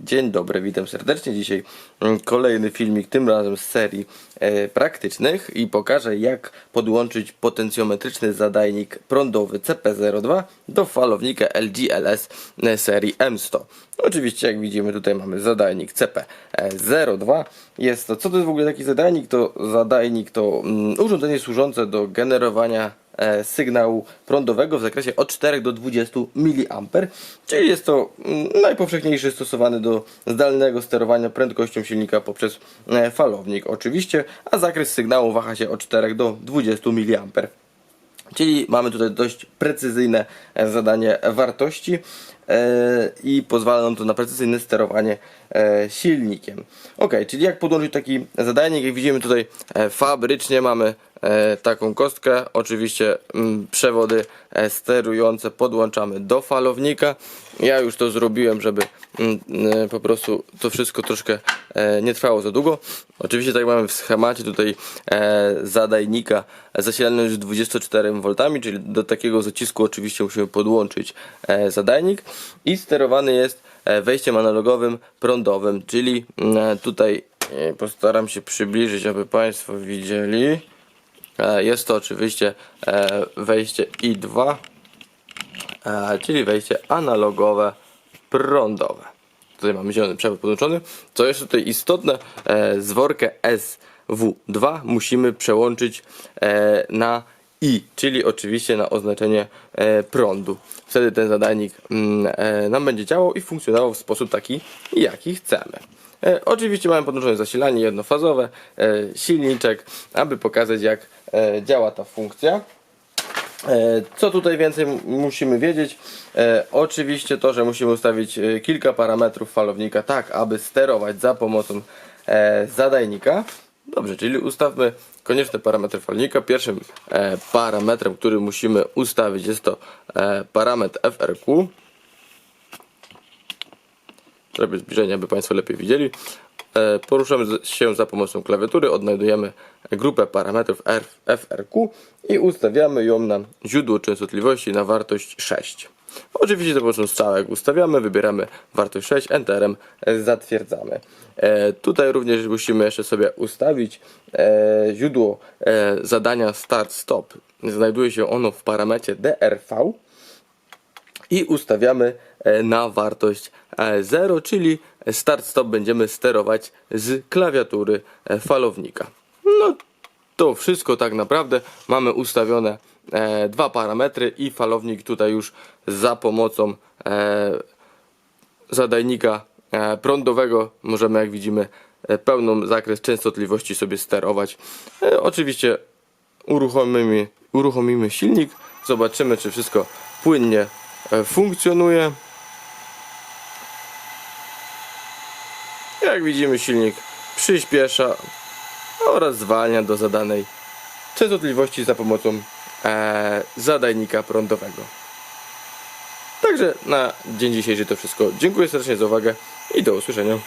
Dzień dobry, witam serdecznie. Dzisiaj mm, kolejny filmik, tym razem z serii e, praktycznych i pokażę jak podłączyć potencjometryczny zadajnik prądowy CP02 do falownika LG-LS e, serii M100. Oczywiście jak widzimy tutaj mamy zadajnik CP02. Jest to, co to jest w ogóle taki zadajnik? To zadajnik to mm, urządzenie służące do generowania sygnału prądowego w zakresie od 4 do 20 mA, czyli jest to mm, najpowszechniejszy stosowany do zdalnego sterowania prędkością silnika poprzez e, falownik oczywiście, a zakres sygnału waha się od 4 do 20 mA. Czyli mamy tutaj dość precyzyjne e, zadanie wartości e, i pozwala nam to na precyzyjne sterowanie e, silnikiem. Ok, czyli jak podłączyć taki zadajnik? Jak widzimy tutaj e, fabrycznie mamy e, taką kostkę. Oczywiście mm, przewody e, sterujące podłączamy do falownika. Ja już to zrobiłem, żeby mm, e, po prostu to wszystko troszkę e, nie trwało za długo. Oczywiście tak mamy w schemacie tutaj e, zadajnika zasilany już 24 V, czyli do takiego zacisku oczywiście musimy podłączyć e, zadajnik i sterowany jest e, wejściem analogowym prądowym, czyli mm, tutaj e, postaram się przybliżyć, aby Państwo widzieli. E, Jest to oczywiście e, wejście I2, e, czyli wejście analogowe prądowe. Tutaj mamy zielony przewód podłączony. Co jest tutaj istotne, e, zworkę SV2 musimy przełączyć na I, czyli oczywiście na oznaczenie prądu. Wtedy ten zadajnik mm, nam będzie działał i funkcjonował w sposób taki, jaki chcemy. E, oczywiście mamy podłączone zasilanie jednofazowe, e, silniczek, aby pokazać jak e, działa ta funkcja. Co tutaj więcej musimy wiedzieć? Oczywiście to, że musimy ustawić kilka parametrów falownika tak, aby sterować za pomocą zadajnika. Dobrze, czyli ustawmy konieczne parametry falownika. Pierwszym parametrem, który musimy ustawić jest to parametr FRQ. Zrobię zbliżenie, aby Państwo lepiej widzieli. E, Poruszamy się za pomocą klawiatury, odnajdujemy grupę parametrów FRQ i ustawiamy ją na źródło częstotliwości na wartość 6. Oczywiście za pomocą strzałek ustawiamy, wybieramy wartość 6, Enterem zatwierdzamy. E, tutaj również musimy jeszcze sobie ustawić e, źródło e, zadania Start-Stop. Znajduje się ono w parametrze DRV i ustawiamy e, na wartość e, 0, czyli start-stop będziemy sterować z klawiatury e, falownika. No to wszystko tak naprawdę. Mamy ustawione e, dwa parametry i falownik tutaj już za pomocą e, zadajnika e, prądowego możemy jak widzimy e, pełną zakres częstotliwości sobie sterować. E, oczywiście uruchomimy, uruchomimy silnik, zobaczymy czy wszystko płynnie e, funkcjonuje. Jak widzimy silnik przyspiesza oraz zwalnia do zadanej częstotliwości za pomocą e, zadajnika prądowego. Także na dzień dzisiejszy to wszystko. Dziękuję serdecznie za uwagę i do usłyszenia.